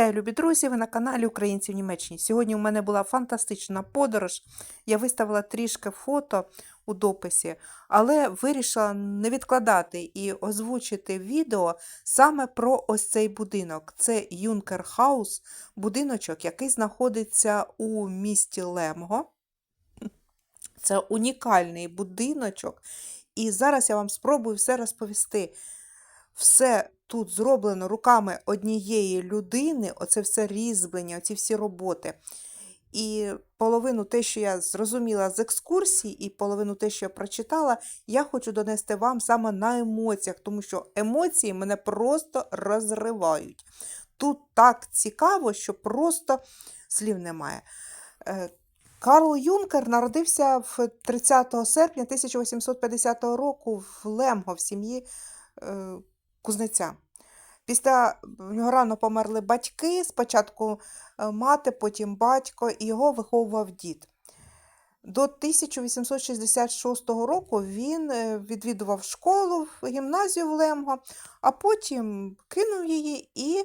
Вітаю, любі друзі! Ви на каналі Українці в Німеччині. Сьогодні у мене була фантастична подорож. Я виставила трішки фото у дописі, але вирішила не відкладати і озвучити відео саме про ось цей будинок. Це Юнкер Хаус, будиночок, який знаходиться у місті Лемго. Це унікальний будиночок. І зараз я вам спробую все розповісти. Все тут зроблено руками однієї людини, оце все різьблення, оці всі роботи. І половину те, що я зрозуміла з екскурсій, і половину те, що я прочитала, я хочу донести вам саме на емоціях, тому що емоції мене просто розривають. Тут так цікаво, що просто слів немає. Е, Карл Юнкер народився в 30 серпня 1850 року в Лемго в сім'ї е, кузнеця. Після в нього рано померли батьки, спочатку е, мати, потім батько, і його виховував дід. До 1866 року він е, відвідував школу, гімназію в Лемго, а потім кинув її і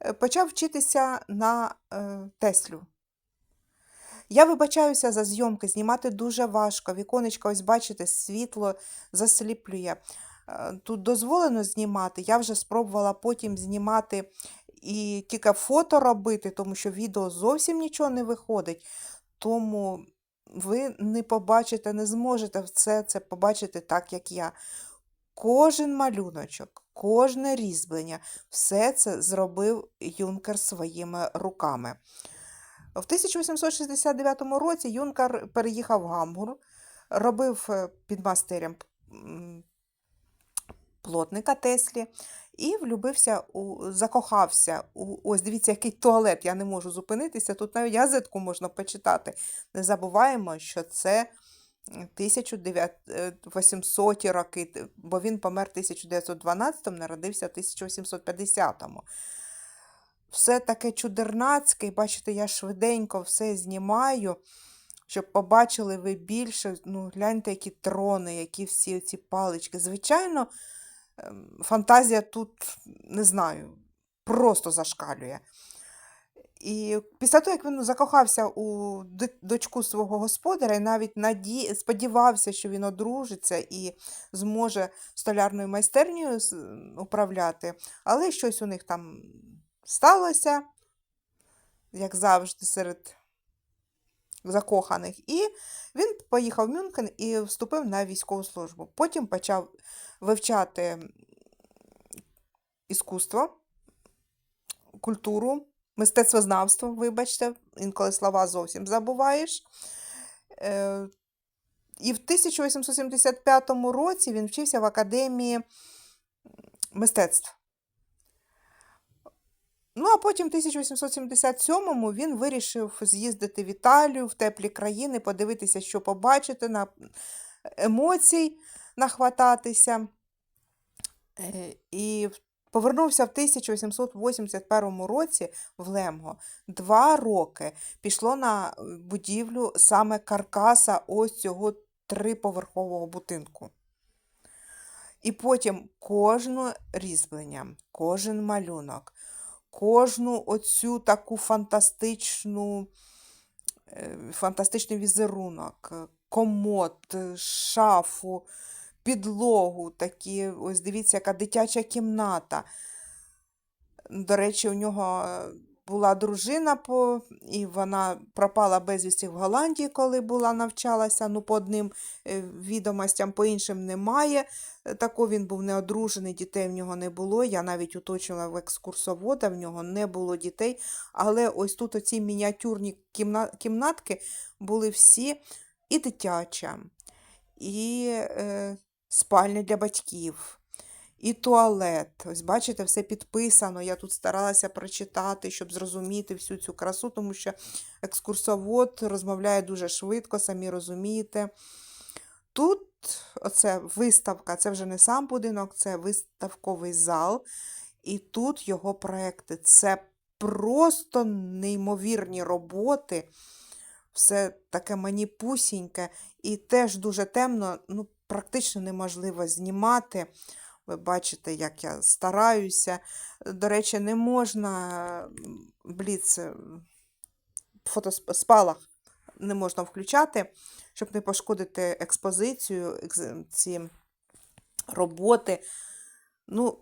е, почав вчитися на Теслю. Я вибачаюся за зйомки, знімати дуже важко. Віконечко, ось бачите, світло засліплює. Тут дозволено знімати. Я вже спробувала потім знімати і тільки фото робити, тому що відео зовсім нічого не виходить. Тому ви не побачите, не зможете все це побачити так, як я. Кожен малюночок, кожне різьблення, все це зробив Юнкер своїми руками. В 1869 році Юнкер переїхав в Гамбург, робив е, підмастерем м, плотника Теслі і влюбився у закохався. У, ось дивіться, який туалет. Я не можу зупинитися. Тут навіть газетку можна почитати. Не забуваємо, що це 1800 роки, бо він помер 1912, народився в 1850-му. Все таке чудернацьке, бачите, я швиденько все знімаю, щоб побачили ви більше. Ну, гляньте, які трони, які всі ці палички. Звичайно, фантазія тут, не знаю, просто зашкалює. І після того, як він закохався у дочку свого господаря, і навіть наді... сподівався, що він одружиться і зможе столярною майстернею управляти, але щось у них там сталося, як завжди, серед закоханих. І він поїхав в Мюнхен і вступив на військову службу. Потім почав вивчати іскусство, культуру, мистецтвознавство, вибачте, інколи слова зовсім забуваєш. Е, І в 1875 році він вчився в Академії мистецтв. Ну, а потім в 1877-му він вирішив з'їздити в Італію, в теплі країни, подивитися, що побачити, на емоцій нахвататися. Е, І повернувся в 1881 році в Лемго. Два роки пішло на будівлю саме каркаса ось цього триповерхового будинку. І потім кожне різьблення, кожен малюнок, кожну оцю таку фантастичну, е, фантастичний візерунок, е, комод, е, шафу, підлогу, такі, ось дивіться, яка дитяча кімната. До речі, у нього була дружина, по, і вона пропала безвісті в Голландії, коли була навчалася. Ну, по одним е, відомостям, по іншим немає. Е, Тако він був неодружений, дітей в нього не було. Я навіть уточнила в екскурсовода, в нього не було дітей. Але ось тут оці мініатюрні кімна- кімнатки були всі і дитяча, і е, спальня для батьків. І туалет. Ось бачите, все підписано. Я тут старалася прочитати, щоб зрозуміти всю цю красу, тому що екскурсовод розмовляє дуже швидко, самі розумієте. Тут оце виставка, це вже не сам будинок, це виставковий зал. І тут його проекти. Це просто неймовірні роботи. Все таке маніпусіньке і теж дуже темно, ну, практично неможливо знімати. Ви бачите, як я стараюся. До речі, не можна бліц м, фотоспалах не можна включати, щоб не пошкодити експозицію, ці роботи. Ну,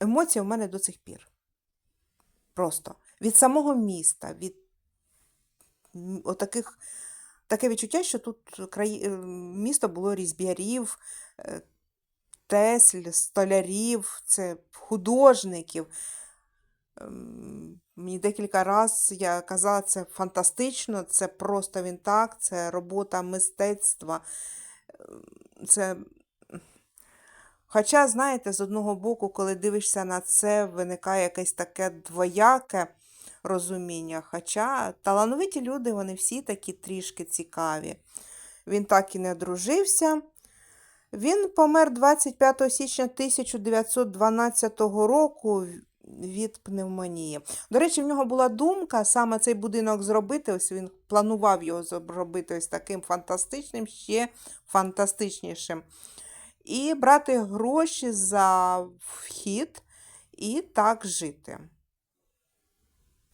емоції у мене до цих пір. Просто від самого міста, від отаких, таке відчуття, що тут краї... е, місто було різб'ярів, е, тесль, столярів, це художників. Ем, Мені декілька разів я казала, це фантастично, це просто він так, це робота мистецтва. Ем, Це... Хоча, знаєте, з одного боку, коли дивишся на це, виникає якесь таке двояке розуміння. Хоча талановиті люди, вони всі такі трішки цікаві. Він так і не одружився. Він помер 25 січня 1912 року від пневмонії. До речі, в нього була думка саме цей будинок зробити. Ось він планував його зробити ось таким фантастичним, ще фантастичнішим. І брати гроші за вхід і так жити.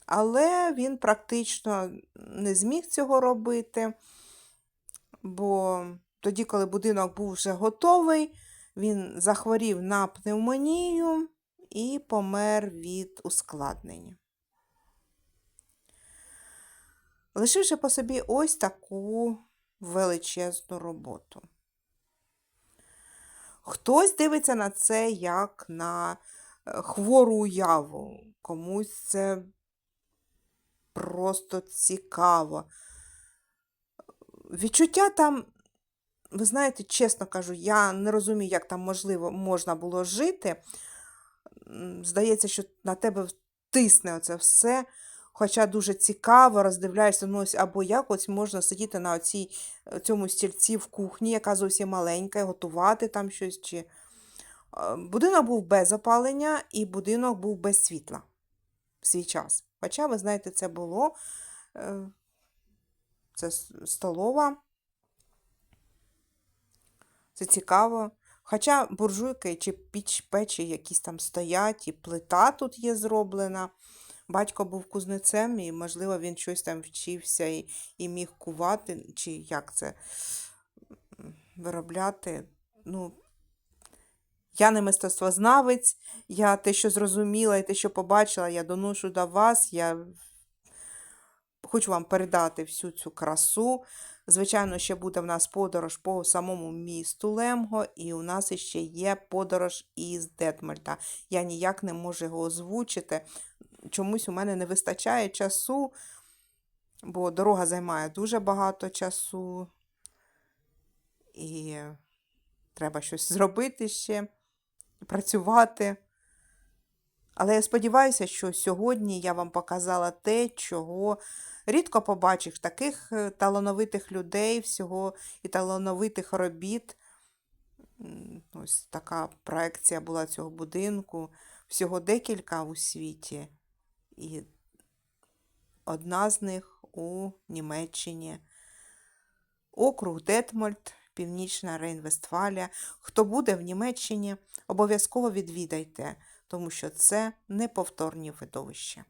Але він практично не зміг цього робити, бо тоді, коли будинок був вже готовий, він захворів на пневмонію і помер від ускладнення. Лишивши по собі ось таку величезну роботу. Хтось дивиться на це як на е, хвору уяву, комусь це просто цікаво. Відчуття там, ви знаєте, чесно кажу, я не розумію, як там можливо можна було жити. Здається, що на тебе тисне оце все. Хоча дуже цікаво, роздивляєшся, ну ось або якось можна сидіти на оцій, е, цьому стільці в кухні, яка зовсім маленька, і готувати там щось. Чи... Е, Будинок був без опалення і будинок був без світла в свій час. Хоча, ви знаєте, це було е, це столова. Це цікаво. Хоча буржуйки чи піч печі якісь там стоять, і плита тут є зроблена. Батько був кузнецем, і, можливо, він щось там вчився і, і міг кувати, чи як це виробляти. Ну, я не мистецтвознавець, я те, що зрозуміла і те, що побачила, я доношу до вас. Я хочу вам передати всю цю красу. Звичайно, ще буде в нас подорож по самому місту Лемго, і у нас ще є подорож із Детмольта. Я ніяк не можу його озвучити. Чомусь у мене не вистачає часу, бо дорога займає дуже багато часу. І треба щось зробити ще, працювати. Але я сподіваюся, що сьогодні я вам показала те, чого рідко побачиш таких е, талановитих людей, всього і талановитих робіт. Ось така проекція була цього будинку. Всього декілька у світі. І одна з них у Німеччині. Округ Детмольд, Північна Рейн-Вестфалія. Хто буде в Німеччині, обов'язково відвідайте, тому що це неповторні видовища.